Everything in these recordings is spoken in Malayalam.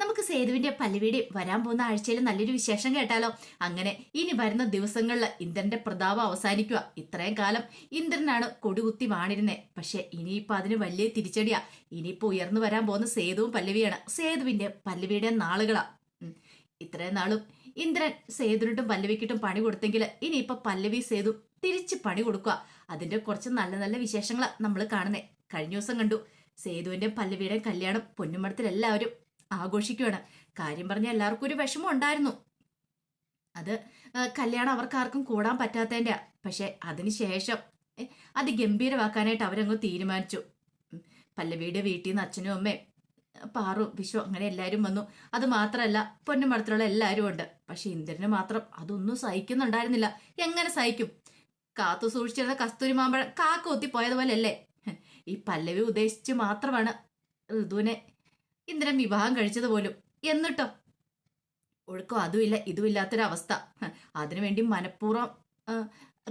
നമുക്ക് സേതുവിന്റെ പല്ലുവീടി വരാൻ പോകുന്ന ആഴ്ചയിൽ നല്ലൊരു വിശേഷം കേട്ടാലോ? അങ്ങനെ ഇനി വരുന്ന ദിവസങ്ങളിൽ ഇന്ദ്രന്റെ പ്രതാപം അവസാനിക്കുക. ഇത്രയും കാലം ഇന്ദ്രനാണ് കൊടികുത്തി വാണിരുന്നത് പക്ഷെ ഇനിയിപ്പോ അതിന് വലിയ തിരിച്ചടിയാ. ഇനിയിപ്പോ ഉയർന്നു വരാൻ പോകുന്ന സേതുവും പല്ലവിയാണ്. സേതുവിന്റെ പല്ലവിയുടെ നാളുകളാ. ഇത്രയും നാളും ഇന്ദ്രൻ സേതുവിട്ടും പല്ലവിക്കിട്ടും പണി കൊടുത്തെങ്കിൽ ഇനിയിപ്പോ പല്ലവി സേതു തിരിച്ച് പണി കൊടുക്കുക. അതിന്റെ കുറച്ച് നല്ല നല്ല വിശേഷങ്ങളാണ് നമ്മൾ കാണുന്നത് കഴിഞ്ഞ ദിവസം കണ്ടു. സേതുവിന്റെ പല്ലവിയുടെ കല്യാണം പൊന്നുമടത്തിൽ എല്ലാവരും ആഘോഷിക്കുകയാണ്. കാര്യം പറഞ്ഞ എല്ലാവർക്കും ഒരു വിഷമം ഉണ്ടായിരുന്നു. അത് കല്യാണം അവർക്കാർക്കും കൂടാൻ പറ്റാത്തതിന്റെ പക്ഷെ അതിനുശേഷം ശേഷം അത് ഗംഭീരമാക്കാനായിട്ട് അവരങ്ങ് തീരുമാനിച്ചു. പല്ലവിയുടെ വീട്ടിൽ നിന്ന് അച്ഛനും അമ്മയും പാറു വിശ്വ അങ്ങനെ എല്ലാവരും വന്നു. അത് മാത്രമല്ല പൊന്നുമടത്തിലുള്ള എല്ലാവരും ഉണ്ട്. പക്ഷെ ഇന്ദ്രന് മാത്രം അതൊന്നും സഹിക്കുന്നുണ്ടായിരുന്നില്ല. എങ്ങനെ സഹിക്കും? കാത്തു സൂക്ഷിച്ചിരുന്ന കസ്തൂരി മാമ്പഴം കാക്ക ഒത്തിപ്പോയതുപോലെ അല്ലേ ഈ പല്ലവി ഉദ്ദേശിച്ച് മാത്രമാണ് ഋതുവിനെ ഇന്ദ്രൻ വിവാഹം കഴിച്ചത് പോലും എന്നിട്ടോ? ഒഴുക്കോ അതുമില്ല ഇതുമില്ലാത്തൊരവസ്ഥ. അതിനുവേണ്ടി മനഃപൂർവം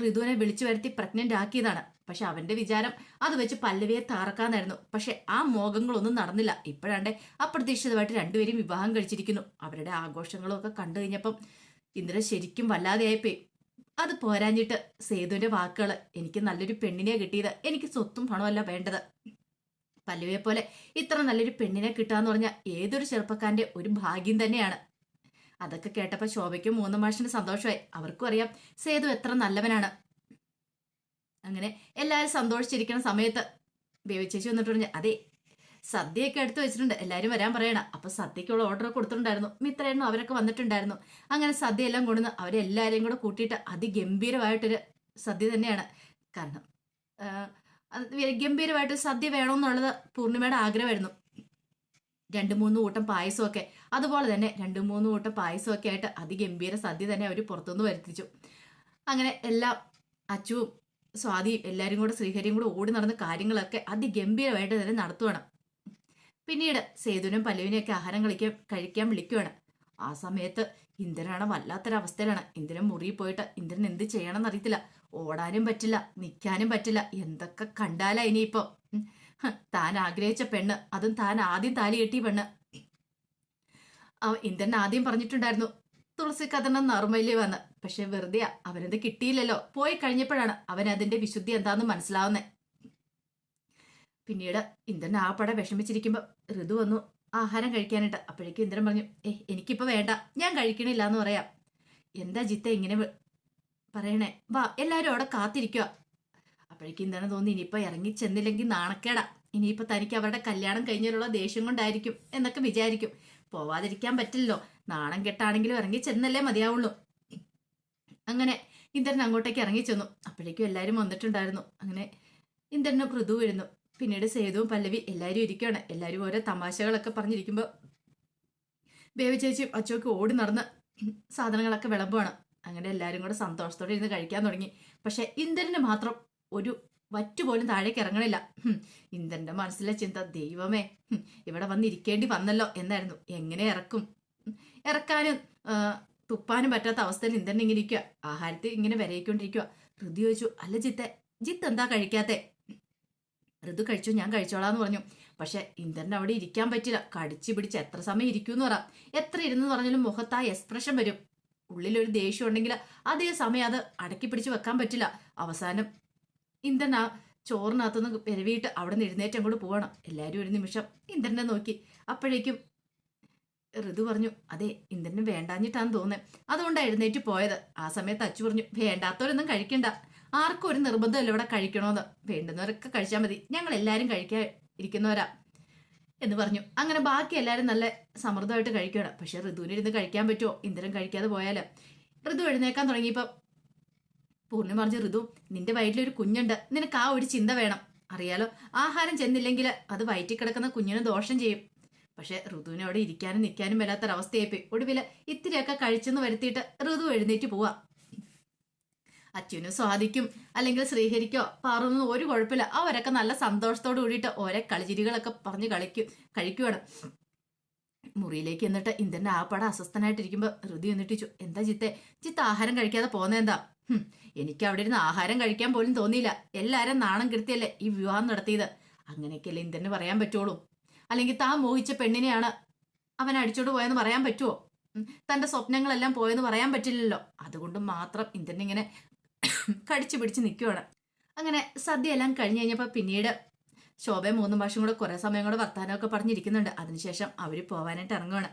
ഋതുവിനെ വിളിച്ചു വരുത്തി പ്രഗ്നന്റ് ആക്കിയതാണ്. പക്ഷെ അവന്റെ വിചാരം അത് വെച്ച് പല്ലവിയെ താറക്കാന്നായിരുന്നു പക്ഷെ ആ മോഹങ്ങളൊന്നും നടന്നില്ല. ഇപ്പോഴാണ്ട് അപ്രതീക്ഷിതമായിട്ട് രണ്ടുപേരും വിവാഹം കഴിച്ചിരിക്കുന്നു. അവരുടെ ആഘോഷങ്ങളും ഒക്കെ കണ്ടു കഴിഞ്ഞപ്പം ഇന്ദ്രൻ ശരിക്കും വല്ലാതെയായിപ്പോയി. അത് പോരാഞ്ഞിട്ട് സേതുവിന്റെ വാക്കുകൾ എനിക്ക് നല്ലൊരു പെണ്ണിനെ കിട്ടിയത്. എനിക്ക് സ്വത്തും പണമല്ല വേണ്ടത്. പല്ലവിയെ പോലെ ഇത്ര നല്ലൊരു പെണ്ണിനെ കിട്ടാന്ന് പറഞ്ഞാൽ ഏതൊരു ചെറുപ്പക്കാരന്റെ ഒരു ഭാഗ്യം തന്നെയാണ്. അതൊക്കെ കേട്ടപ്പോൾ ശോഭയ്ക്കും മൂന്ന് മാഷിന് സന്തോഷമായി. അവർക്കും അറിയാം സേതു എത്ര നല്ലവനാണ്. അങ്ങനെ എല്ലാവരും സന്തോഷിച്ചിരിക്കുന്ന സമയത്ത് ബേവിച്ചേച്ചി വന്നിട്ട് പറഞ്ഞു അതെ സദ്യയൊക്കെ എടുത്തു വെച്ചിട്ടുണ്ട്. എല്ലാവരും വരാൻ പറയണം. അപ്പൊ സദ്യക്കുള്ള ഓർഡർ കൊടുത്തിട്ടുണ്ടായിരുന്നു. മിത്രേണ്ണു അവരൊക്കെ വന്നിട്ടുണ്ടായിരുന്നു. അങ്ങനെ സദ്യ എല്ലാം കൊണ്ടുവന്ന് അവരെല്ലാവരെയും കൂടെ കൂട്ടിയിട്ട് അതിഗംഭീരമായിട്ടൊരു സദ്യ തന്നെയാണ്. കാരണം ഗംഭീരമായിട്ട് സദ്യ വേണമെന്നുള്ളത് പൂർണിമയുടെ ആഗ്രഹമായിരുന്നു. രണ്ട് മൂന്ന് കൂട്ടം പായസമൊക്കെ. അതുപോലെ തന്നെ രണ്ട് മൂന്ന് കൂട്ടം പായസമൊക്കെ ആയിട്ട് അതിഗംഭീര സദ്യ തന്നെ അവർ പുറത്തുനിന്ന് വരുത്തിച്ചു. അങ്ങനെ എല്ലാം അച്ചുവും സ്വാതിയും എല്ലാവരും കൂടെ ശ്രീഹരിയും കൂടെ ഓടി നടന്ന കാര്യങ്ങളൊക്കെ അതിഗംഭീരമായിട്ട് തന്നെ നടത്തുവാണ്. പിന്നീട് സേതുവിനും പല്ലുവിനെയൊക്കെ ആഹാരം കളിക്കാൻ കഴിക്കാൻ വിളിക്കുവാണ്. ആ സമയത്ത് ഇന്ദ്രനാണ് വല്ലാത്തൊരവസ്ഥയിലാണ്. ഇന്ദ്രൻ മുറിയിൽ പോയിട്ട് ഇന്ദ്രൻ എന്ത് ചെയ്യണം എന്നറിയത്തില്ല ഓടാനും പറ്റില്ല നിൽക്കാനും പറ്റില്ല. എന്തൊക്കെ കണ്ടാലാ ഇനിയിപ്പോ. താൻ ആഗ്രഹിച്ച പെണ്ണ് അതും താൻ ആദ്യം താലി കെട്ടിയ പെണ്ണ്. ഇന്ദ്രൻ ആദ്യം പറഞ്ഞിട്ടുണ്ടായിരുന്നു തുളസി കഥന നറുമല്യ വന്ന്. പക്ഷെ വെറുതെ അവനത് കിട്ടിയില്ലല്ലോ. പോയി കഴിഞ്ഞപ്പോഴാണ് അവൻ അതിന്റെ വിശുദ്ധി എന്താന്ന് മനസ്സിലാവുന്നത് പിന്നീട് ഇന്ദ്രൻ ആ പട വിഷമിച്ചിരിക്കുമ്പോ ഋതു വന്നു ആഹാരം കഴിക്കാനായിട്ട്. അപ്പോഴേക്കും ഇന്ദ്രൻ പറഞ്ഞു ഏ എനിക്കിപ്പോ വേണ്ട ഞാൻ കഴിക്കണില്ല എന്ന് പറയാം. എന്താ ജിത്ത ഇങ്ങനെ പറയണേ വാ എല്ലാരും അവിടെ കാത്തിരിക്കുക അപ്പോഴേക്കും എന്താണ് തോന്നി ഇനിയിപ്പോ ഇറങ്ങി ചെന്നില്ലെങ്കിൽ നാണക്കേടാ. ഇനിയിപ്പോ തനിക്ക് അവരുടെ കല്യാണം കഴിഞ്ഞതിലുള്ള ദേഷ്യം കൊണ്ടായിരിക്കും എന്നൊക്കെ വിചാരിക്കും. പോവാതിരിക്കാൻ പറ്റില്ലല്ലോ. നാണം കെട്ടാണെങ്കിലും ഇറങ്ങി ചെന്നല്ലേ മതിയാവുള്ളൂ. അങ്ങനെ ഇന്ദ്രൻ അങ്ങോട്ടേക്ക് ഇറങ്ങി ചെന്നു. അപ്പോഴേക്കും എല്ലാവരും വന്നിട്ടുണ്ടായിരുന്നു. അങ്ങനെ ഇന്ദ്രന് മൃദു വരുന്നു. പിന്നീട് സേതുവും പല്ലവി എല്ലാവരും ഇരിക്കുകയാണ് എല്ലാവരും ഓരോ തമാശകളൊക്കെ പറഞ്ഞിരിക്കുമ്പോൾ ബേബി ചേച്ചിയും അച്ചോക്ക് ഓടി നടന്ന് സാധനങ്ങളൊക്കെ വിളമ്പുവാണ്. അങ്ങനെ എല്ലാവരും കൂടെ സന്തോഷത്തോടെ ഇരുന്ന് കഴിക്കാൻ തുടങ്ങി. പക്ഷെ ഇന്ദ്രന് മാത്രം ഒരു വറ്റുപോലും താഴേക്ക് ഇറങ്ങണില്ല. ഇന്ദ്രന്റെ മനസ്സിലെ ചിന്ത ദൈവമേ ഇവിടെ വന്നിരിക്കേണ്ടി വന്നല്ലോ എന്നായിരുന്നു. എങ്ങനെ ഇറക്കും? ഇറക്കാനും തുപ്പാനും പറ്റാത്ത അവസ്ഥയിൽ ഇന്ദ്രൻ ഇങ്ങനെ ഇരിക്കുക ആഹാരത്തിൽ ഇങ്ങനെ വരയിക്കൊണ്ടിരിക്കുക ഋതു ചോദിച്ചു അല്ല ജിത്തെ ജിത്ത് എന്താ കഴിക്കാത്തെ? ഋതു കഴിച്ചു ഞാൻ കഴിച്ചോളാന്ന് പറഞ്ഞു. പക്ഷെ ഇന്ദ്രൻ അവിടെ ഇരിക്കാൻ പറ്റില്ല. കടിച്ചു പിടിച്ച് എത്ര സമയം ഇരിക്കുമെന്ന് പറ. എത്ര ഇരുന്ന് പറഞ്ഞാലും മുഖത്ത് ആ എക്സ്പ്രഷൻ വരും. ഉള്ളിലൊരു ദേഷ്യം ഉണ്ടെങ്കിൽ അതേ സമയം അത് അടക്കി പിടിച്ച് വെക്കാൻ പറ്റില്ല. അവസാനം ഇന്ദ്രൻ ആ ചോറിനകത്തുനിന്ന് പെരവിയിട്ട് അവിടെ നിന്ന് എഴുന്നേറ്റ് അങ്ങോട്ട് പോകണം എല്ലാവരും ഒരു നിമിഷം ഇന്ദ്രനെ നോക്കി. അപ്പോഴേക്കും ഋതു പറഞ്ഞു അതെ ഇന്ദ്രന് വേണ്ടാഞ്ഞിട്ടാന്ന് തോന്നുന്നത് അതുകൊണ്ട് എഴുന്നേറ്റ് പോയത്. ആ സമയത്ത് അച്ചു പറഞ്ഞു വേണ്ടാത്തവരൊന്നും കഴിക്കണ്ട. ആർക്കും ഒരു നിർബന്ധമല്ല ഇവിടെ കഴിക്കണമെന്ന് വേണ്ടുന്നവരൊക്കെ കഴിച്ചാൽ മതി. ഞങ്ങൾ എല്ലാവരും കഴിക്കാൻ ഇരിക്കുന്നവരാ. എന്ന് പറഞ്ഞു. അങ്ങനെ ബാക്കി എല്ലാവരും നല്ല സമൃദ്ധമായിട്ട് കഴിക്കുകയാണ്. പക്ഷെ ഋതുവിന് ഇരുന്ന് കഴിക്കാൻ പറ്റുമോ? ഇന്ദ്രൻ കഴിക്കാതെ പോയാൽ? ഋതു എഴുന്നേക്കാൻ തുടങ്ങിയപ്പോൾ പൂർണി പറഞ്ഞു ഋതു നിന്റെ വയറ്റിലൊരു കുഞ്ഞുണ്ട്. നിനക്ക് ആ ഒരു ചിന്ത വേണം. അറിയാലോ ആഹാരം ചെന്നില്ലെങ്കിൽ അത് വയറ്റിൽ കിടക്കുന്ന കുഞ്ഞിന് ദോഷം ചെയ്യും. പക്ഷെ ഋതുവിനോട് അവിടെ ഇരിക്കാനും നിൽക്കാനും വരാത്തൊരവസ്ഥയായിപ്പോയി. ഒടുവിൽ ഇത്തിരിയൊക്കെ കഴിച്ചെന്ന് വരുത്തിയിട്ട് ഋതു എഴുന്നേറ്റ് പോവാ. അച്ഛനും സ്വാദിക്കും അല്ലെങ്കിൽ ശ്രീഹരിക്കോ പാറുന്ന ഒരു കുഴപ്പമില്ല. അവരൊക്കെ നല്ല സന്തോഷത്തോട് കൂടിയിട്ട് ഓരോ കളിചിരികളൊക്കെ പറഞ്ഞ് കളിക്കും കഴിക്കുവാണ്. മുറിയിലേക്ക് എന്നിട്ട് ഇന്ദ്രന്റെ ആ പടം അസ്വസ്ഥനായിട്ടിരിക്കുമ്പോൾ ഋതി എന്നിട്ട് എന്താ ചിത്തെ? ചിത്ത ആഹാരം കഴിക്കാതെ പോന്നെന്താ എനിക്ക് അവിടെ ഇരുന്ന് ആഹാരം കഴിക്കാൻ പോലും തോന്നിയില്ല. എല്ലാരും നാണം കെടുത്തിയല്ലേ ഈ വിവാഹം നടത്തിയത്. അങ്ങനെയൊക്കെയല്ലേ ഇന്ദ്രന് പറയാൻ പറ്റുള്ളൂ. അല്ലെങ്കിൽ താൻ മോഹിച്ച പെണ്ണിനെയാണ് അവൻ അടിച്ചോട് പോയെന്ന് പറയാൻ പറ്റുമോ തന്റെ സ്വപ്നങ്ങളെല്ലാം പോയെന്ന് പറയാൻ പറ്റില്ലല്ലോ. അതുകൊണ്ട് മാത്രം ഇന്ദ്രൻ ഇങ്ങനെ കടിച്ചു പിടിച്ച് നിൽക്കുവാണ് അങ്ങനെ സദ്യ എല്ലാം കഴിഞ്ഞ് കഴിഞ്ഞപ്പോൾ പിന്നീട് ശോഭയും മൂന്നും ഭാഷയും കൂടെ കുറേ സമയം കൂടെ വർത്താനമൊക്കെ പറഞ്ഞിരിക്കുന്നുണ്ട്. അതിനുശേഷം അവർ പോകാനായിട്ട് ഇറങ്ങുവാണ്.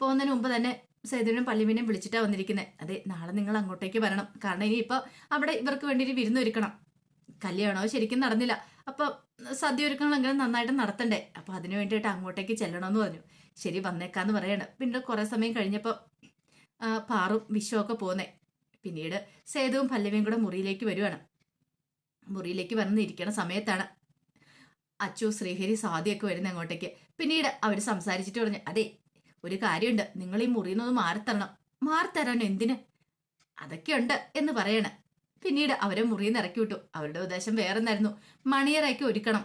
പോകുന്നതിന് മുമ്പ് തന്നെ സേതുവിനും പള്ളിമീനെയും വിളിച്ചിട്ടാണ് വന്നിരിക്കുന്നത് അതെ നാളെ നിങ്ങൾ അങ്ങോട്ടേക്ക് വരണം. കാരണം ഇനിയിപ്പോൾ അവിടെ ഇവർക്ക് വേണ്ടി വിരുന്നൊരുക്കണം കല്യാണോ ശരിക്കും നടന്നില്ല. അപ്പോൾ സദ്യ ഒരുക്കണമെങ്കിലും നന്നായിട്ട് നടത്തണ്ടേ? അപ്പോൾ അതിനു വേണ്ടിയിട്ട് അങ്ങോട്ടേക്ക് ചെല്ലണമെന്ന് പറഞ്ഞു. ശരി വന്നേക്കാന്ന് പറയാണ്. പിന്നെ കുറേ സമയം കഴിഞ്ഞപ്പോൾ പാറും വിശ്വമൊക്കെ പോന്നേ. പിന്നീട് സേതുവും പല്ലവിയും കൂടെ മുറിയിലേക്ക് വരുവാണ്. മുറിയിലേക്ക് വന്നിരിക്കുന്ന സമയത്താണ് അച്ചു ശ്രീഹരി സാദിയൊക്കെ വരുന്ന അങ്ങോട്ടേക്ക്. പിന്നീട് അവർ സംസാരിച്ചിട്ട് പറഞ്ഞു അതെ ഒരു കാര്യമുണ്ട്. നിങ്ങൾ ഈ മുറിയിൽ നിന്ന് മാറിത്തരണം മാറിത്തരാൻ എന്തിന്? അതൊക്കെയുണ്ട് എന്ന് പറയണ്. പിന്നീട് അവരെ മുറിയിൽ നിന്ന് ഇറക്കി വിട്ടു. അവരുടെ ഉദ്ദേശം വേറെ എന്തായിരുന്നു മണിയറയൊക്കെ ഒരുക്കണം.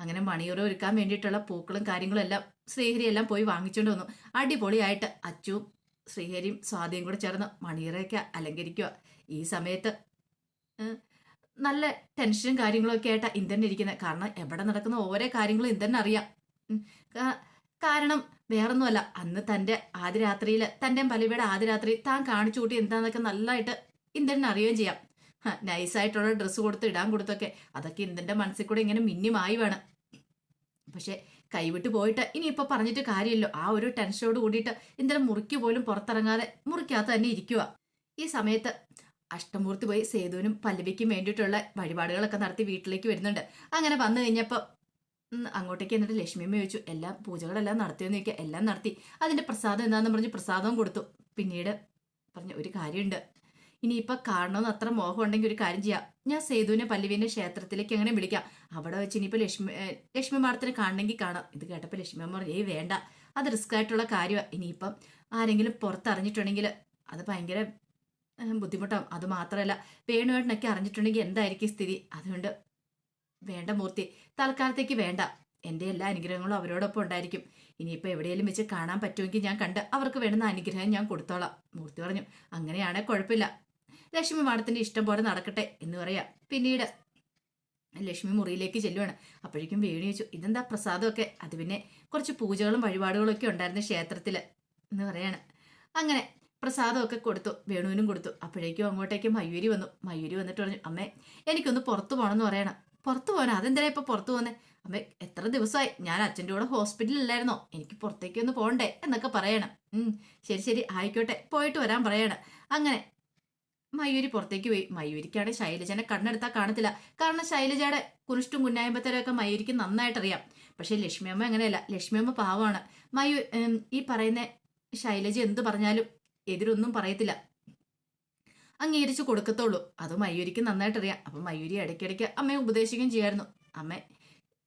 അങ്ങനെ മണിയറ ഒരുക്കാൻ വേണ്ടിയിട്ടുള്ള പൂക്കളും കാര്യങ്ങളും എല്ലാം ശ്രീഹരി എല്ലാം പോയി വാങ്ങിച്ചുകൊണ്ട് വന്നു. അടിപൊളിയായിട്ട് അച്ചുവും ശ്രീഹരിയും സ്വാതിയും കൂടെ ചേർന്ന് മണിയറയൊക്കെ അലങ്കരിക്കുക. ഈ സമയത്ത് നല്ല ടെൻഷനും കാര്യങ്ങളും ഒക്കെ ആയിട്ടാണ് ഇന്ദ്രൻ ഇരിക്കുന്നത് കാരണം എവിടെ നടക്കുന്ന ഓരോ കാര്യങ്ങളും ഇന്ദ്രൻ അറിയാം. കാരണം വേറൊന്നുമല്ല. അന്ന് തന്റെ ആദ്യ രാത്രിയിൽ തന്റെ പലവിയുടെ ആദ്യ രാത്രി താൻ കാണിച്ചു കൂട്ടി എന്താണെന്നൊക്കെ നല്ലതായിട്ട് ഇന്ദ്രൻ അറിയുകയും ചെയ്യാം. നൈസായിട്ടുള്ള ഡ്രസ്സ് കൊടുത്ത് ഇടാൻ കൊടുത്തൊക്കെ അതൊക്കെ ഇന്ദ്രന്റെ മനസ്സിൽ കൂടെ ഇങ്ങനെ മിന്നിമായി വേണം. പക്ഷെ കൈവിട്ട് പോയിട്ട് ഇനി ഇനിയിപ്പോൾ പറഞ്ഞിട്ട് കാര്യമില്ലോ ആ ഒരു ടെൻഷനോട് കൂടിയിട്ട് ഇന്ദ്രൻ മുറിക്ക് പോലും പുറത്തിറങ്ങാതെ മുറിക്കകത്ത് തന്നെ ഇരിക്കുക ഈ സമയത്ത് അഷ്ടമൂർത്തി പോയി സേതുവിനും പല്ലവിക്കും വേണ്ടിയിട്ടുള്ള വഴിപാടുകളൊക്കെ നടത്തി വീട്ടിലേക്ക് വരുന്നുണ്ട്. അങ്ങനെ വന്നു കഴിഞ്ഞപ്പോൾ അങ്ങോട്ടേക്ക് എന്നിട്ട് ലക്ഷ്മിയമ്മ ചോദിച്ചു എല്ലാം പൂജകളെല്ലാം നടത്തിയെന്ന് ചോദിക്കുക എല്ലാം നടത്തി. അതിന്റെ പ്രസാദം എന്താണെന്ന് പറഞ്ഞ് പ്രസാദവും കൊടുത്തു. പിന്നീട് പറഞ്ഞു ഒരു കാര്യമുണ്ട്. ഇനിയിപ്പോൾ കാണണമെന്ന് അത്ര മോഹം ഉണ്ടെങ്കിൽ ഒരു കാര്യം ചെയ്യാം. ഞാൻ സേതുവിനെ പല്ലവിന്റെ ക്ഷേത്രത്തിലേക്ക് അങ്ങനെ വിളിക്കാം? അവിടെ വെച്ച് ഇനിയിപ്പോൾ ലക്ഷ്മി ലക്ഷ്മി മാഡത്തിനെ കാണണമെങ്കിൽ കാണാം. ഇത് കേട്ടപ്പോൾ ലക്ഷ്മി അമ്മ പറഞ്ഞു ഏയ് വേണ്ട. അത് റിസ്ക് ആയിട്ടുള്ള കാര്യമാണ് ഇനിയിപ്പം ആരെങ്കിലും പുറത്തറിഞ്ഞിട്ടുണ്ടെങ്കിൽ അത് ഭയങ്കര ബുദ്ധിമുട്ടാവും. അത് മാത്രമല്ല വേണുവേട്ടനൊക്കെ അറിഞ്ഞിട്ടുണ്ടെങ്കിൽ എന്തായിരിക്കും സ്ഥിതി? അതുകൊണ്ട് വേണ്ട മൂർത്തി. തൽക്കാലത്തേക്ക് വേണ്ട. എന്റെ എല്ലാ അനുഗ്രഹങ്ങളും അവരോടൊപ്പം ഉണ്ടായിരിക്കും. ഇനിയിപ്പോൾ എവിടെയെങ്കിലും വെച്ച് കാണാൻ പറ്റുമെങ്കിൽ ഞാൻ കണ്ട് അവർക്ക് വേണ്ടുന്ന അനുഗ്രഹം ഞാൻ കൊടുത്തോളാം. മൂർത്തി പറഞ്ഞു അങ്ങനെയാണെ കുഴപ്പമില്ല. ലക്ഷ്മി മാഡത്തിന്റെ ഇഷ്ടം പോലെ നടക്കട്ടെ എന്ന് പറയാം. പിന്നീട് ലക്ഷ്മി മുറിയിലേക്ക് ചെല്ലുവാണ്. അപ്പോഴേക്കും വേണി വെച്ചു ഇതെന്താ പ്രസാദമൊക്കെ? അത് പിന്നെ കുറച്ച് പൂജകളും വഴിപാടുകളും ഒക്കെ ഉണ്ടായിരുന്നു ക്ഷേത്രത്തിൽ എന്ന് പറയാണ്. അങ്ങനെ പ്രസാദമൊക്കെ കൊടുത്തു വേണുവിനും കൊടുത്തു. അപ്പോഴേക്കും അങ്ങോട്ടേക്ക് മയൂരി വന്നു. മയൂരി വന്നിട്ട് പറഞ്ഞു അമ്മേ എനിക്കൊന്ന് പുറത്തു പോകണമെന്ന് പറയണം. പുറത്തു പോകണം അതെന്തിനാ ഇപ്പൊ പുറത്തു പോകുന്നത് അമ്മേ എത്ര ദിവസമായി? ഞാൻ അച്ഛന്റെ കൂടെ ഹോസ്പിറ്റലിലായിരുന്നോ എനിക്ക് പുറത്തേക്ക് ഒന്ന് പോകണ്ടേ എന്നൊക്കെ പറയണം. ശരി ശരി ആയിക്കോട്ടെ പോയിട്ട് വരാൻ പറയണം. അങ്ങനെ മയൂരി പുറത്തേക്ക് പോയി. മയൂരിക്കാണ് ശൈലജനെ കണ്ണെടുത്താൽ കാണത്തില്ല. കാരണം ശൈലജയുടെ കുനിഷ്ടും കുന്നായമ്പത്തരും ഒക്കെ മയൂരിക്ക് നന്നായിട്ട് അറിയാം പക്ഷെ ലക്ഷ്മിയമ്മ അങ്ങനെയല്ല. ലക്ഷ്മിയമ്മ പാവമാണ്. മയൂ ഈ പറയുന്ന ശൈലജ എന്തു പറഞ്ഞാലും എതിരൊന്നും പറയത്തില്ല. അംഗീകരിച്ച് കൊടുക്കത്തുള്ളൂ അത് മയൂരിക്ക് നന്നായിട്ട് അറിയാം അപ്പം മയൂരി ഇടയ്ക്കിടയ്ക്ക് അമ്മയെ ഉപദേശിക്കുകയും ചെയ്യായിരുന്നു. അമ്മ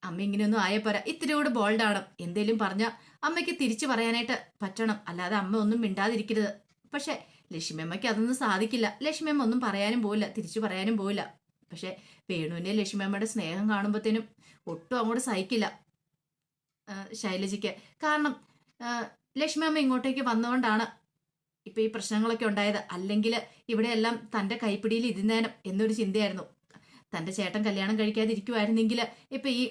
അമ്മ ഇങ്ങനെയൊന്നും ആയ പോരാ. ഇത്തിരി കൂടെ ബോൾഡാണ്. എന്തേലും പറഞ്ഞാൽ അമ്മയ്ക്ക് തിരിച്ചു പറയാനായിട്ട് പറ്റണം. അല്ലാതെ അമ്മ ഒന്നും മിണ്ടാതിരിക്കരുത്. പക്ഷെ ലക്ഷ്മിയമ്മയ്ക്ക് അതൊന്നും സാധിക്കില്ല. ലക്ഷ്മിയമ്മ ഒന്നും പറയാനും പോവില്ല. തിരിച്ചു പറയാനും പോവില്ല. പക്ഷെ വേണുവിന്റെ ലക്ഷ്മിയമ്മയുടെ സ്നേഹം കാണുമ്പോഴത്തേനും ഒട്ടും അങ്ങോട്ട് സഹിക്കില്ല ശൈലജയ്ക്ക്. കാരണം ലക്ഷ്മിയമ്മ ഇങ്ങോട്ടേക്ക് വന്നുകൊണ്ടാണ് ഇപ്പൊ ഈ പ്രശ്നങ്ങളൊക്കെ ഉണ്ടായത്. അല്ലെങ്കിൽ ഇവിടെയെല്ലാം തന്റെ കൈപ്പിടിയിൽ ഇരുന്നേനം എന്നൊരു ചിന്തയായിരുന്നു. തന്റെ ചേട്ടൻ കല്യാണം കഴിക്കാതിരിക്കുമായിരുന്നെങ്കിൽ ഇപ്പം ഈ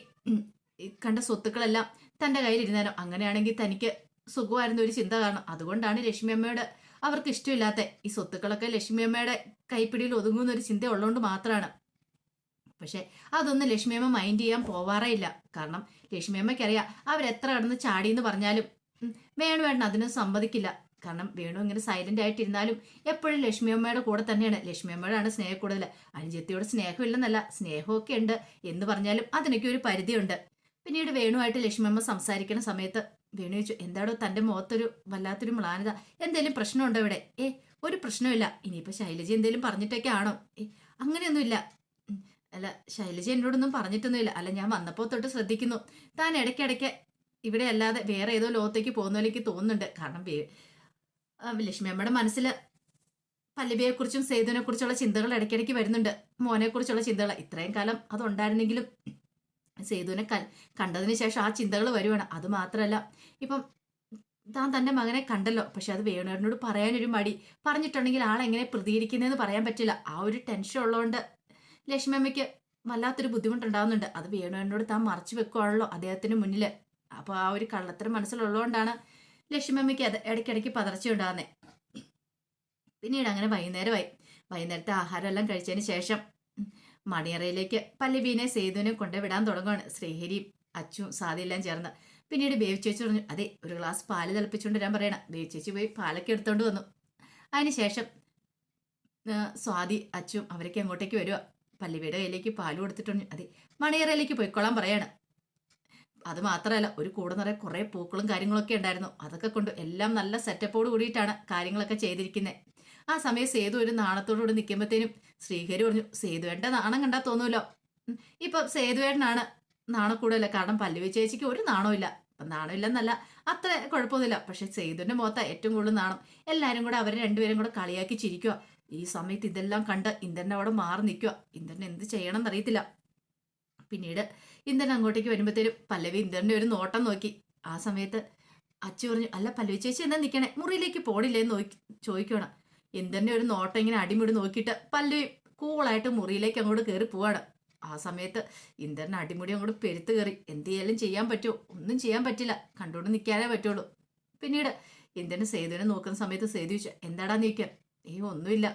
കണ്ട സ്വത്തുക്കളെല്ലാം തന്റെ കയ്യിൽ ഇരുന്നേനം അങ്ങനെയാണെങ്കിൽ തനിക്ക് സുഖമായിരുന്ന ഒരു ചിന്ത കാരണം. അതുകൊണ്ടാണ് ലക്ഷ്മി അമ്മയോട് അവർക്ക് ഇഷ്ടമില്ലാത്ത ഈ സ്വത്തുക്കളൊക്കെ ലക്ഷ്മി അമ്മയുടെ കൈപ്പിടിയിൽ ഒതുങ്ങുന്ന ഒരു ചിന്ത ഉള്ളതുകൊണ്ട് മാത്രമാണ് പക്ഷെ അതൊന്നും ലക്ഷ്മിയമ്മ മൈൻഡ് ചെയ്യാൻ പോവാറേ ഇല്ല. കാരണം ലക്ഷ്മിയമ്മയ്ക്കറിയാം അവരെത്ര കടന്ന് ചാടിയെന്ന് പറഞ്ഞാലും ഉം, വേണു വേണ്ട അതിനൊന്നും സമ്മതിക്കില്ല. കാരണം വേണു ഇങ്ങനെ സൈലന്റ് ആയിട്ടിരുന്നാലും എപ്പോഴും ലക്ഷ്മിയമ്മയുടെ കൂടെ തന്നെയാണ്. ലക്ഷ്മിയമ്മയോടാണ് സ്നേഹം കൂടുതൽ. അനുജത്തിയോട് സ്നേഹമില്ലെന്നല്ല സ്നേഹമൊക്കെ ഉണ്ട് എന്ന് പറഞ്ഞാലും അതിനൊക്കെ ഒരു പരിധിയുണ്ട്. പിന്നീട് വേണുവായിട്ട് ലക്ഷ്മിയമ്മ സംസാരിക്കുന്ന സമയത്ത് വേണു ചോദിച്ചു എന്താടോ തന്റെ മുഖത്തൊരു വല്ലാത്തൊരു മ്ലാനത? എന്തേലും പ്രശ്നമുണ്ടോ ഇവിടെ? ഏ ഒരു പ്രശ്നമില്ല ഇനിയിപ്പോൾ ശൈലജ എന്തേലും പറഞ്ഞിട്ടൊക്കെ ആണോ? ഏ അങ്ങനെയൊന്നുമില്ല. അല്ല ശൈലജ എന്നോടൊന്നും പറഞ്ഞിട്ടൊന്നുമില്ല. അല്ല ഞാൻ വന്നപ്പോൾ തൊട്ട് ശ്രദ്ധിക്കുന്നു. താൻ ഇടയ്ക്കിടയ്ക്ക് ഇവിടെ അല്ലാതെ വേറെ ഏതോ ലോകത്തേക്ക് പോകുന്ന പോലെ എനിക്ക് തോന്നുന്നുണ്ട്. കാരണം ലക്ഷ്മി അമ്മയുടെ മനസ്സിൽ പല്ലവിയെക്കുറിച്ചും സേതുവിനെക്കുറിച്ചുള്ള സേതുവിനെ കുറിച്ചുള്ള ചിന്തകൾ ഇടയ്ക്കിടയ്ക്ക് വരുന്നുണ്ട്. മോനെക്കുറിച്ചുള്ള ചിന്തകൾ. ഇത്രയും കാലം അതുണ്ടായിരുന്നെങ്കിലും സേതുവിനെ ക- കണ്ടതിന് ശേഷം ആ ചിന്തകൾ വരുവാണ്. അത് മാത്രമല്ല ഇപ്പം താൻ തന്റെ മകനെ കണ്ടല്ലോ. പക്ഷെ അത് വേണുവരനോട് പറയാനൊരു മടി. പറഞ്ഞിട്ടുണ്ടെങ്കിൽ ആളെങ്ങനെ പ്രതികരിക്കുന്നതെന്ന് പറയാൻ പറ്റില്ല. ആ ഒരു ടെൻഷൻ ഉള്ളതുകൊണ്ട് ലക്ഷ്മി അമ്മയ്ക്ക് വല്ലാത്തൊരു ബുദ്ധിമുട്ടുണ്ടാവുന്നുണ്ട്. അത് വേണുവരനോട് താൻ മറച്ചു വെക്കുവാണല്ലോ അദ്ദേഹത്തിന് മുന്നിൽ അപ്പോൾ ആ ഒരു കള്ളത്തരം മനസ്സിലുള്ളതുകൊണ്ടാണ് ലക്ഷ്മമ്മയ്ക്ക് അത് ഇടയ്ക്കിടയ്ക്ക് പതർച്ച ഉണ്ടാകുന്നേ പിന്നീട് അങ്ങനെ വൈകുന്നേരമായി. വൈകുന്നേരത്തെ ആഹാരമെല്ലാം കഴിച്ചതിന് ശേഷം മണിയറയിലേക്ക് പല്ലവീനെ സേതുവിനെ കൊണ്ടുവിടാൻ തുടങ്ങുകയാണ് ശ്രീഹരിയും അച്ചു സാധയെല്ലാം ചേർന്ന്. പിന്നീട് ബേബി ചേച്ചി പറഞ്ഞു അതെ ഒരു ഗ്ലാസ് പാൽ തിളപ്പിച്ചുകൊണ്ട് വരാൻ പറയണം. ബേബി ചേച്ചി പോയി പാലൊക്കെ എടുത്തുകൊണ്ട് വന്നു. അതിനുശേഷം സ്വാതി അച്ചും അവരൊക്കെ അങ്ങോട്ടേക്ക് വരിക പല്ലവിയുടെ കയ്യിലേക്ക് പാൽ കൊടുത്തിട്ടുണ്ട് അതെ മണിയറയിലേക്ക് പോയിക്കോളാൻ പറയാണ്. അത് മാത്രമല്ല ഒരു കൂടെ നിറയെ കുറേ പൂക്കളും കാര്യങ്ങളൊക്കെ ഉണ്ടായിരുന്നു. അതൊക്കെ കൊണ്ട് എല്ലാം നല്ല സെറ്റപ്പോട് കൂടിയിട്ടാണ് കാര്യങ്ങളൊക്കെ ചെയ്തിരിക്കുന്നത് ആ സമയം സേതു ഒരു നാണത്തോടുകൂടി നിൽക്കുമ്പോഴത്തേനും ശ്രീഹരി പറഞ്ഞു സേതുവേട്ടന്റെ നാണം കണ്ടാൽ തോന്നൂലോ? ഉം, ഇപ്പൊ സേതുവേട്ടനാണ് നാണക്കൂടല്ല കാരണം പല്ലവി ചേച്ചിക്ക് ഒരു നാണമില്ല നാണമില്ലെന്നല്ല അത്ര കുഴപ്പമൊന്നുമില്ല. പക്ഷെ സേതുവിന്റെ മുഖത്താ ഏറ്റവും കൂടുതൽ നാണം. എല്ലാവരും കൂടെ അവരെ രണ്ടുപേരും കൂടെ കളിയാക്കി ചിരിക്കുക ഈ സമയത്ത് ഇതെല്ലാം കണ്ട് ഇന്ദ്രന്റെ അവിടെ മാറി നിൽക്കുക ഇന്ദ്രൻ എന്ത് ചെയ്യണം എന്നറിയത്തില്ല. പിന്നീട് ഇന്ദ്രൻ അങ്ങോട്ടേക്ക് വരുമ്പോഴത്തേനും പല്ലവി ഇന്ദ്രന്റെ ഒരു നോട്ടം നോക്കി. ആ സമയത്ത് അച്ചു പറഞ്ഞു അല്ല പല്ലവി ചേച്ചി എന്താ നിൽക്കണേ മുറിയിലേക്ക് പോണില്ലേന്ന് നോക്കി ചോദിക്കണം ഇന്ദ്രന്റെ ഒരു നോട്ടം ഇങ്ങനെ അടിമുടി നോക്കിയിട്ട് പല്ലവി കൂളായിട്ട് മുറിയിലേക്ക് അങ്ങോട്ട് കയറി പോവാണ്. ആ സമയത്ത് ഇന്ദ്രൻ അടിമുടി അങ്ങോട്ട് പെരുത്ത് കയറി എന്ത് ചെയ്യാലും ചെയ്യാൻ പറ്റുമോ? ഒന്നും ചെയ്യാൻ പറ്റില്ല. കണ്ടുകൊണ്ട് നിൽക്കാനേ പറ്റുള്ളൂ. പിന്നീട് ഇന്ദ്രൻ സേതുവിനെ നോക്കുന്ന സമയത്ത് സേതു ചോദിച്ചു എന്താടാ നീക്കാൻ ഈ ഒന്നുമില്ല.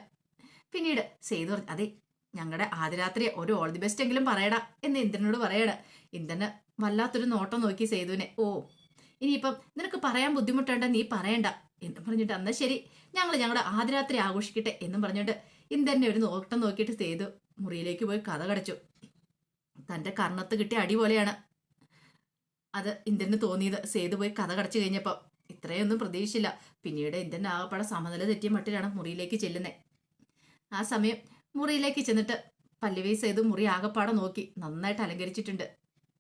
പിന്നീട് സേതു പറഞ്ഞു അതെ ഞങ്ങളുടെ ആദ്യ രാത്രി ഒരു ഓൾ ദി ബെസ്റ്റ് എങ്കിലും പറയടാ എന്ന് ഇന്ദ്രനോട് പറയട ഇന്ദ്രന് വല്ലാത്തൊരു നോട്ടം നോക്കി സേതുവിനെ ഓ ഇനിയിപ്പം നിനക്ക് പറയാൻ ബുദ്ധിമുട്ടുണ്ട നീ പറയണ്ട. എന്ന് പറഞ്ഞിട്ട് അന്നാ ശരി. ഞങ്ങൾ ഞങ്ങളുടെ ആദ്യരാത്രി ആഘോഷിക്കട്ടെ എന്നും പറഞ്ഞിട്ട് ഇന്ദ്രനെ ഒരു നോട്ടം നോക്കിയിട്ട് സേതു മുറിയിലേക്ക് പോയി കഥ കടച്ചു. തന്റെ കർണത്ത് കിട്ടിയ അടി പോലെയാണ് അത് ഇന്ദ്രന് തോന്നിയത്. സേതു പോയി കഥ കടച്ചു കഴിഞ്ഞപ്പോൾ ഇത്രയൊന്നും പ്രതീക്ഷിച്ചില്ല. പിന്നീട് ഇന്ദ്രൻ ആകപ്പാടെ സമനില തെറ്റിയ മട്ടിലാണ് മുറിയിലേക്ക് ചെല്ലുന്നത് ആ സമയം മുറിയിലേക്ക് ചെന്നിട്ട് പല്ലവി സേതു മുറി ആകപ്പാടെ നോക്കി നന്നായിട്ട് അലങ്കരിച്ചിട്ടുണ്ട്.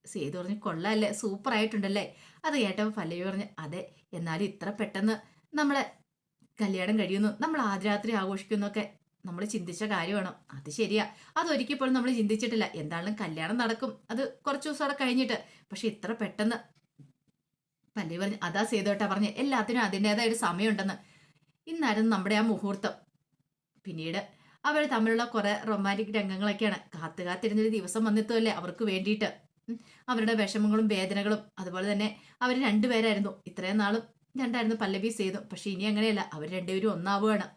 സേതു പറഞ്ഞു കൊള്ളാല്ലേ സൂപ്പർ ആയിട്ടുണ്ടല്ലേ അത് കേട്ടപ്പോൾ പല്ലവി പറഞ്ഞു അതെ എന്നാലും ഇത്ര പെട്ടെന്ന് നമ്മളെ കല്യാണം കഴിയുന്നു നമ്മൾ ആദ്യരാത്രി ആഘോഷിക്കുന്നു ആഘോഷിക്കുന്നൊക്കെ നമ്മൾ ചിന്തിച്ച കാര്യമാണ് അത് ശരിയാ. അതൊരിക്കൽ പോലും നമ്മൾ ചിന്തിച്ചിട്ടില്ല. എന്താണെങ്കിലും കല്യാണം നടക്കും. അത് കുറച്ച് ദിവസം അവിടെ കഴിഞ്ഞിട്ട്. പക്ഷെ ഇത്ര പെട്ടെന്ന് പല്ലി പറഞ്ഞു അതാ സേതുവേട്ടാ പറഞ്ഞ് എല്ലാത്തിനും അതിന്റെതായ ഒരു സമയമുണ്ടെന്ന്. ഇന്നായിരുന്നു നമ്മുടെ ആ മുഹൂർത്തം. പിന്നീട് അവർ തമ്മിലുള്ള കുറെ റൊമാന്റിക് രംഗങ്ങളൊക്കെയാണ്. കാത്തു കാത്തിരുന്നൊരു ദിവസം വന്നെത്തുമല്ലേ അവർക്ക് വേണ്ടിയിട്ട്. അവരുടെ വിഷമങ്ങളും വേദനകളും. അതുപോലെ തന്നെ അവർ രണ്ടുപേരായിരുന്നു. ഇത്രയും നാളും രണ്ടായിരുന്നു പല്ലവി സേതു. പക്ഷെ ഇനി അങ്ങനെയല്ല അവർ രണ്ടുപേരും ഒന്നാവുകയാണ്.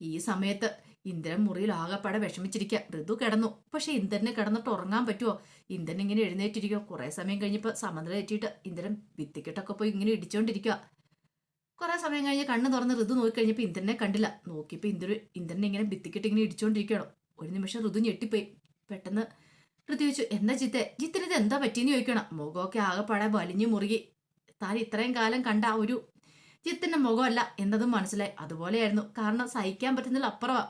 ഈ സമയത്ത് ഇന്ദ്രൻ മുറിയിൽ ആകെപ്പാടെ വിഷമിച്ചിരിക്കുക. ഋതു കിടന്നു. പക്ഷെ ഇന്ദ്രനെ കിടന്നിട്ട് ഉറങ്ങാൻ പറ്റുമോ ഇന്ദ്രൻ ഇങ്ങനെ എഴുന്നേറ്റിരിക്കുക കുറെ സമയം കഴിഞ്ഞപ്പോൾ സമനില എത്തിയിട്ട് ഇന്ദ്രൻ ഭിത്തിക്കെട്ടൊക്കെ പോയി ഇങ്ങനെ ഇടിച്ചുകൊണ്ടിരിക്കുക കുറെ സമയം കഴിഞ്ഞ് കണ്ണ് തുറന്ന് ഋതു നോക്കിക്കഴിഞ്ഞപ്പോൾ ഇന്ദ്രനെ കണ്ടില്ല. നോക്കിയപ്പോൾ ഇന്ദ്ര ഇന്ദ്രനെ ഇങ്ങനെ ഭിത്തിക്കെട്ട് ഇങ്ങനെ ഇടിച്ചുകൊണ്ടിരിക്കുകയാണ് ഒരു നിമിഷം ഋതു ഞെട്ടിപ്പോയി. പെട്ടെന്ന് ഋതു ചോദിച്ചു എന്താ ജിത്തെ? ജിത്തിന് ഇത് എന്താ പറ്റിയെന്ന് ചോദിക്കണം മുഖമൊക്കെ ആകെപ്പാടെ വലിഞ്ഞു മുറുകി. താൻ ഇത്രയും കാലം കണ്ട ആ ഒരു ചിത്തിന്റെ മുഖമല്ല എന്നതും മനസ്സിലായി. അതുപോലെയായിരുന്നു. കാരണം സഹിക്കാൻ പറ്റുന്നതിൽ അപ്പുറമാ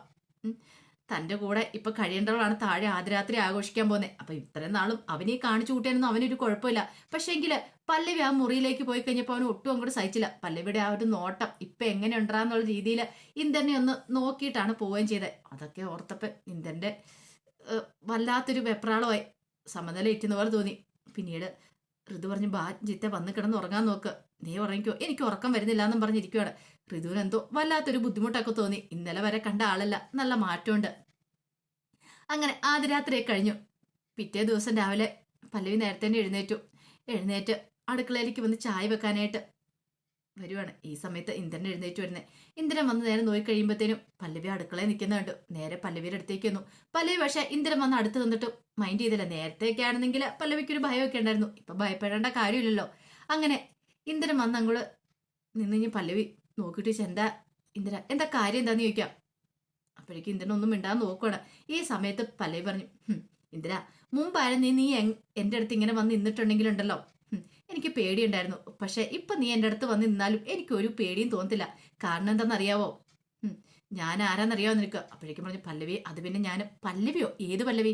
തന്റെ കൂടെ ഇപ്പൊ കഴിയേണ്ടവളാണ് താഴെ ആദ്യരാത്രി ആഘോഷിക്കാൻ പോകുന്നത് അപ്പൊ ഇത്രയും നാളും അവനെ കാണിച്ചു കൂട്ടിയായിരുന്നു അവനൊരു കുഴപ്പമില്ല. പക്ഷെ എങ്കിൽ പല്ലവി ആ മുറിയിലേക്ക് പോയി കഴിഞ്ഞപ്പോൾ അവന് ഒട്ടും അങ്ങോട്ട് സഹിച്ചില്ല. പല്ലവിയുടെ ആ ഒരു നോട്ടം ഇപ്പൊ എങ്ങനെ ഉണ്ടാന്നുള്ള രീതിയിൽ ഇന്ദ്രനെ ഒന്ന് നോക്കിയിട്ടാണ് പോവുകയും ചെയ്തത് അതൊക്കെ ഓർത്തപ്പോ ഇന്ദ്രന്റെ വല്ലാത്തൊരു വെപ്രാളമായി. സമനില ഇറ്റുന്ന പോലെ തോന്നി. പിന്നീട് ഋതു പറഞ്ഞു ബാ ജിത്തെ വന്ന് കിടന്ന് ഉറങ്ങാൻ നോക്ക്. നീ ഉറങ്ങിക്കോ. എനിക്ക് ഉറക്കം വരുന്നില്ല എന്നും പറഞ്ഞിരിക്കുവാണ്. ഋതുവിന് എന്തോ വല്ലാത്തൊരു ബുദ്ധിമുട്ടൊക്കെ തോന്നി. ഇന്നലെ വരെ കണ്ട ആളല്ല. നല്ല മാറ്റമുണ്ട്. അങ്ങനെ ആദ്യ രാത്രിയെ കഴിഞ്ഞു. പിറ്റേ ദിവസം രാവിലെ പല്ലവി നേരത്തെ തന്നെ എഴുന്നേറ്റു. എഴുന്നേറ്റ് അടുക്കളയിലേക്ക് വന്ന് ചായ വെക്കാനായിട്ട് വരുവാണ്. ഈ സമയത്ത് ഇന്ദ്രൻ എഴുന്നേറ്റ് വരുന്നത് ഇന്ദ്രൻ വന്ന് നേരെ നോക്കി കഴിയുമ്പോഴത്തേനും പല്ലവി അടുക്കളയിൽ നിൽക്കുന്ന കണ്ടു. നേരെ പല്ലവിയുടെ അടുത്തേക്ക് വന്നു. പല്ലവി പക്ഷേ ഇന്ദ്രൻ വന്ന് അടുത്ത് നിന്നിട്ട് മൈൻഡ് ചെയ്തില്ല. നേരത്തെയൊക്കെ ആണെന്നെങ്കിൽ പല്ലവിക്ക് ഒരു ഭയമൊക്കെ ഉണ്ടായിരുന്നു. ഇപ്പൊ ഭയപ്പെടേണ്ട കാര്യമില്ലല്ലോ. അങ്ങനെ ഇന്ദ്രൻ വന്ന് അങ്ങോട്ട് നിന്ന് കഴിഞ്ഞ് പല്ലവി നോക്കിയിട്ട് വെച്ചാൽ എന്താ ഇന്ദ്ര എന്താ കാര്യം? എന്താന്ന് ചോദിക്കാം. അപ്പോഴേക്കും ഇന്ദ്രൻ ഒന്നും മിണ്ടാൻ നോക്കുകയാണ് ഈ സമയത്ത് പല്ലവി പറഞ്ഞു "ഹും, ഇന്ദ്ര മുമ്പായിരുന്നു നീ നീ എന്റെ അടുത്ത് ഇങ്ങനെ വന്ന് നിന്നിട്ടുണ്ടെങ്കിലുണ്ടല്ലോ. എനിക്ക് പേടിയുണ്ടായിരുന്നു. പക്ഷെ ഇപ്പൊ നീ എന്റെ അടുത്ത് വന്ന് നിന്നാലും എനിക്ക് ഒരു പേടിയും തോന്നത്തില്ല. കാരണം എന്താണെന്നറിയാവോ? ഞാൻ ആരാന്നറിയാവോ നിനക്ക്? അപ്പോഴേക്കും പറഞ്ഞു പല്ലവി അത് പിന്നെ ഞാൻ പല്ലവിയോ? ഏത് പല്ലവി?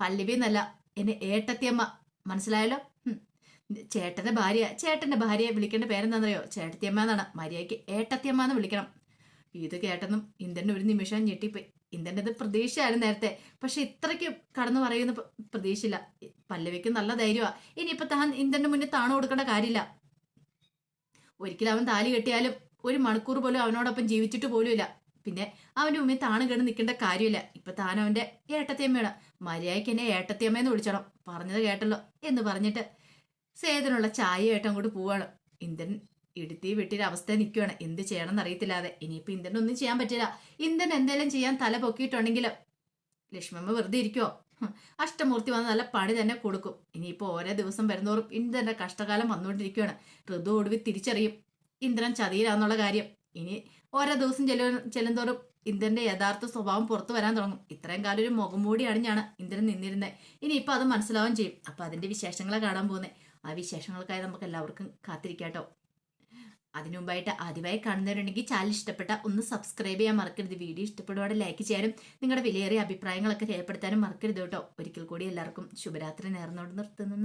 പല്ലവി എന്നല്ല എന്നെ ഏട്ടത്തിയമ്മ. മനസ്സിലായല്ലോ? ചേട്ടന്റെ ഭാര്യ. ചേട്ടന്റെ ഭാര്യയെ വിളിക്കേണ്ട പേരെന്താണെന്നറിയോ? ചേട്ടത്തിയമ്മ എന്നാണ്. മര്യാദയ്ക്ക് ഏട്ടത്തിയമ്മ എന്ന് വിളിക്കണം. ഇത് കേട്ടെന്നും ഇന്ദ്രൻ ഒരു നിമിഷം ഞെട്ടിപ്പോയി. ഇന്ദ്രന്റെ ഇത് പ്രതീക്ഷയായിരുന്നു നേരത്തെ. പക്ഷെ ഇത്രയ്ക്ക് കടന്നു പറയുന്ന പ്ര- പ്രതീക്ഷയില്ല. പല്ലവിക്ക് നല്ല ധൈര്യമാ ഇനിയിപ്പോ താൻ ഇന്ദ്രന്റെ മുന്നിൽ താണു കൊടുക്കേണ്ട കാര്യമില്ല. ഒരിക്കലും അവൻ താലി കെട്ടിയാലും ഒരു മണിക്കൂർ പോലും അവനോടൊപ്പം ജീവിച്ചിട്ട് പോലുമില്ല. പിന്നെ അവന്റെ മുമ്പിൽ താണു കിടന്ന് നിൽക്കേണ്ട കാര്യമില്ല. ഇപ്പൊ താൻ അവന്റെ ഏട്ടത്തിയമ്മയാണ്. മര്യാദയ്ക്ക് എന്നെ ഏട്ടത്തിയമ്മയെന്ന് വിളിച്ചോണം. പറഞ്ഞത് കേട്ടല്ലോ എന്ന് പറഞ്ഞിട്ട് സേതനുള്ള ചായ ഏട്ടം കൊണ്ട് പോവാണ്. ഇന്ദ്രൻ ഇടുത്തി വിട്ടിന്റെ അവസ്ഥ നിൽക്കുകയാണ് എന്ത് ചെയ്യണം എന്നറിയത്തില്ലാതെ ഇനിയിപ്പോൾ ഇന്ദ്രൻ ഒന്നും ചെയ്യാൻ പറ്റില്ല. ഇന്ദൻ എന്തെങ്കിലും ചെയ്യാൻ തല പൊക്കിയിട്ടുണ്ടെങ്കിലും ലക്ഷ്മമ്മ വെറുതെ ഇരിക്കുമോ അഷ്ടമൂർത്തി വന്ന് നല്ല പണി തന്നെ കൊടുക്കും. ഇനിയിപ്പോൾ ഓരോ ദിവസം വരുന്നോറും ഇന്ദ്രന്റെ കഷ്ടകാലം വന്നുകൊണ്ടിരിക്കുകയാണ് ഋതു ഒടുവിൽ തിരിച്ചറിയും ഇന്ദ്രൻ ചതിയിലാന്നുള്ള കാര്യം. ഇനി ഓരോ ദിവസം ചെല്ലു ചെല്ലുന്തോറും ഇന്ദ്രന്റെ യഥാർത്ഥ സ്വഭാവം പുറത്തു വരാൻ തുടങ്ങും. ഇത്രയും കാലം ഒരു മുഖംമൂടിയാണ് അണിഞ്ഞാണ് ഇന്ദ്രൻ നിന്നിരുന്നത് ഇനിയിപ്പോൾ അത് മനസ്സിലാവുകയും ചെയ്യും. അപ്പോൾ അതിന്റെ വിശേഷങ്ങളെ കാണാൻ പോകുന്നത് ആ വിശേഷങ്ങൾക്കായി നമുക്ക് എല്ലാവർക്കും കാത്തിരിക്കാട്ടോ അതിനു മുമ്പായിട്ട് ആദ്യമായി കാണുന്നവരുണ്ടെങ്കിൽ ചാനൽ ഇഷ്ടപ്പെട്ട ഒന്ന് സബ്സ്ക്രൈബ് ചെയ്യാൻ മറക്കരുത്. വീഡിയോ ഇഷ്ടപ്പെടുവാടെ ലൈക്ക് ചെയ്യാനും നിങ്ങളുടെ വിലയേറിയ അഭിപ്രായങ്ങളൊക്കെ രേഖപ്പെടുത്താനും മറക്കരുത് കേട്ടോ. ഒരിക്കൽ കൂടി എല്ലാവർക്കും ശുഭരാത്രി നേർന്നോട് നിർത്തുന്നു.